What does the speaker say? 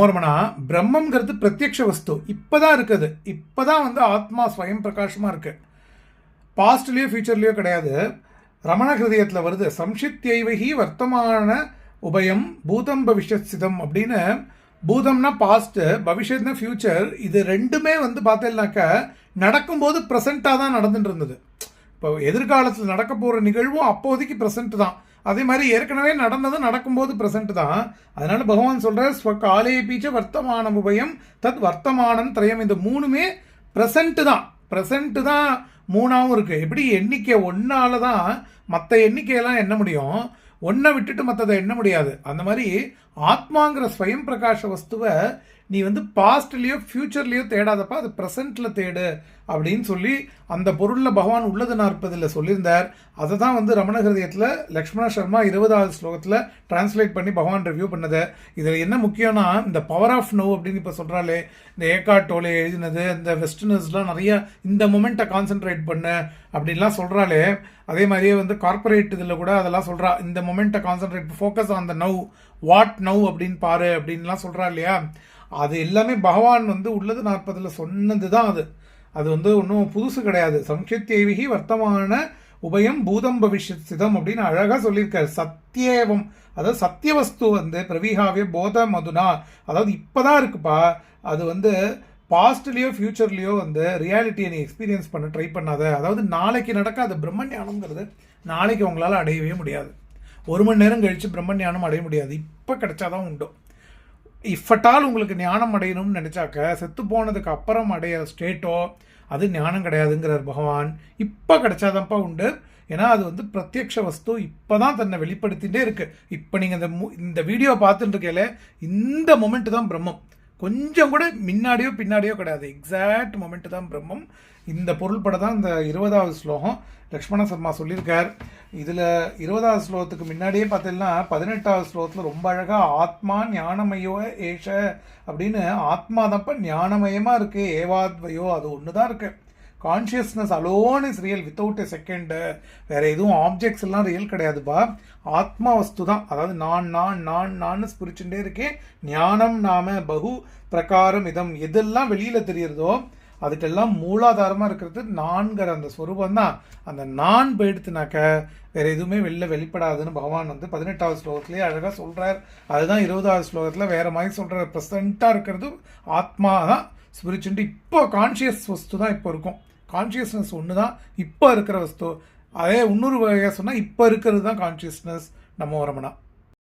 ஓரமனா பிரம்மங்கிறது பிரத்யக்ஷ வஸ்து. இப்போதான் இருக்குது. இப்போதான் வந்து ஆத்மா ஸ்வயம் பிரகாஷமாக இருக்கு. பாஸ்ட்லேயோ ஃபியூச்சர்லேயோ கிடையாது. ரமண ஹிருதயத்தில் வருது சம்ஷித்யைவகி வர்த்தமான உபயம் பூதம் பவிஷ்யத் சிதம் அப்படின்னு. பூதம்னா பாஸ்ட்டு பவிஷ்யத்னா ஃபியூச்சர் இது ரெண்டுமே வந்து பார்த்தேன்னாக்கா நடக்கும்போது ப்ரெசண்ட்டாக தான் நடந்துட்டு இருந்தது. இப்போ எதிர்காலத்தில் நடக்க போகிற நிகழ்வும் அப்போதைக்கு ப்ரெசென்ட் தான். அதே மாதிரி ஏற்கனவே நடந்தது நடக்கும்போது ப்ரெசென்ட் தான். அதனால பகவான் சொல்கிறார் ஸ்வகாலே பீச்ச வர்த்தமானம் உபயம் தத் வர்த்தமானம் திரயம் இந்த மூணுமே ப்ரெசண்ட்டு தான். ப்ரெசண்ட்டு தான் மூணாவும் இருக்குது எப்படி எண்ணிக்கை ஒன்றால தான் மற்ற எண்ணிக்கையெல்லாம் எண்ண முடியும்? ஒன்றை விட்டுட்டு மற்றதை எண்ண முடியாது. அந்த மாதிரி ஆத்மாங்கிற ஸ்வயம் பிரகாஷ வஸ்துவை நீ வந்து பாஸ்ட்லேயோ ஃப்யூச்சர்லேயோ தேடாதப்பா அது ப்ரெசண்ட்டில் தேடு அப்படின்னு சொல்லி அந்த பொருளில் பகவான் உள்ளது நாற்பதில் சொல்லியிருந்தார். அதை தான் வந்து ரமண ஹிருதயத்தில் லக்ஷ்மண சர்மா இருபதாவது ஸ்லோகத்தில் டிரான்ஸ்லேட் பண்ணி பகவான் ரிவ்யூ பண்ணது. இதில் என்ன முக்கியம்னா இந்த பவர் ஆஃப் நோ அப்படின்னு இப்போ சொல்கிறாலே இந்த ஏகா டோலே எழுதினது இந்த வெஸ்டர்னர்ஸ்லாம் நிறைய இந்த மூமெண்ட்டை கான்சென்ட்ரேட் பண்ணு அப்படின்லாம் சொல்கிறாலே அதே மாதிரியே வந்து கார்பரேட் இதில் கூட அதெல்லாம் சொல்கிறா இந்த மொமெண்ட்டை concentrate focus on the now what now அப்படின்னு பாரு அப்படின்லாம் சொல்கிறா இல்லையா? அது எல்லாமே பகவான் வந்து உள்ளது நாற்பதில் சொன்னது தான் அது. அது வந்து ஒன்றும் புதுசு கிடையாது. சம்ஷித்யேவிகி வர்த்தமான உபயம் பூதம் பவிஷ்யத் சிதம் அப்படின்னு அழகாக சொல்லியிருக்காரு. சத்தியேவம் அதாவது சத்தியவஸ்து வந்து பிரவிகாவே போத மதுனா அதாவது இப்போ தான் இருக்குப்பா. அது வந்து பாஸ்ட்லேயோ ஃப்யூச்சர்லேயோ வந்து ரியாலிட்டியை நீ எக்ஸ்பீரியன்ஸ் பண்ண ட்ரை பண்ணாத. அதாவது நாளைக்கு நடக்காத பிரம்ம ஞானங்கிறது நாளைக்கு உங்களால் அடையவே முடியாது. ஒரு மணி நேரம் கழித்து பிரம்ம ஞானம் அடைய முடியாது. இப்போ கிடைச்சாதான் உண்டு. இஃபட்டால் உங்களுக்கு ஞானம் அடையணும்னு நினச்சாக்க செத்து போனதுக்கு அப்புறம் அடைய ஸ்டேட்டோ அது ஞானம் கிடையாதுங்கிறார் பகவான். இப்போ கிடைச்சாதான்ப்பா உண்டு. ஏன்னா அது வந்து பிரத்யக்ஷ வஸ்து. இப்போ தான் தன்னை வெளிப்படுத்திகிட்டே இருக்குது இப்போ நீங்கள் இந்த மு- இந்த வீடியோ பார்த்துட்டு இருக்கையில இந்த மொமெண்ட் தான் பிரம்மம். கொஞ்சம் கூட முன்னாடியோ பின்னாடியோ கிடையாது. எக்ஸாக்ட் மொமெண்ட் தான் பிரம்மம். இந்த பொருள் பட தான் இந்த இருபதாவது ஸ்லோகம். லக்ஷ்மண சர்மா சொல்லியிருக்கார். இதில் இருபதாவது ஸ்லோகத்துக்கு முன்னாடியே பார்த்தீங்கன்னா பதினெட்டாவது ஸ்லோகத்தில் ரொம்ப அழகாக ஆத்மா ஞானமயோ ஏஷ அப்படின்னு ஆத்மா தப்ப ஞானமயமாக இருக்குது ஏவாத்வயோ அது ஒன்று தான் இருக்குது consciousness alone is real without a second வேற எதுவும் ஆப்ஜெக்ட்ஸ் எல்லாம் ரியல் கிடையாதுப்பா. ஆத்மா வஸ்து தான். அதாவது நான் நான் நான் நான் ஸ்பிரிச்சுட்டே இருக்கேன் ஞானம் நாம பகு பிரகாரம் இதம். எதெல்லாம் வெளியில் தெரியுறதோ அதுக்கெல்லாம் மூலாதாரமாக இருக்கிறது நான்கிற அந்த ஸ்வரூபம் தான். அந்த நான் போயிடுத்துனாக்க வேற எதுவுமே வெளில வெளிப்படாதுன்னு பகவான் வந்து பதினெட்டாவது ஸ்லோகத்திலேயே அழகாக சொல்கிறார் அதுதான் இருபதாவது ஸ்லோகத்தில் வேற மாதிரி சொல்கிறார் ப்ரெசண்ட்டாக இருக்கிறது ஆத்மா தான். ஸ்பிரிச்சுட்டு இப்போ கான்ஷியஸ் வஸ்து தான் இப்போ இருக்கும். கான்ஷியஸ்னஸ் ஒன்று தான் இப்போ இருக்கிற வஸ்து அதே இன்னொரு வகையாக சொன்னால் இப்போ இருக்கிறது தான் கான்ஷியஸ்னஸ் நம்ம வரமனா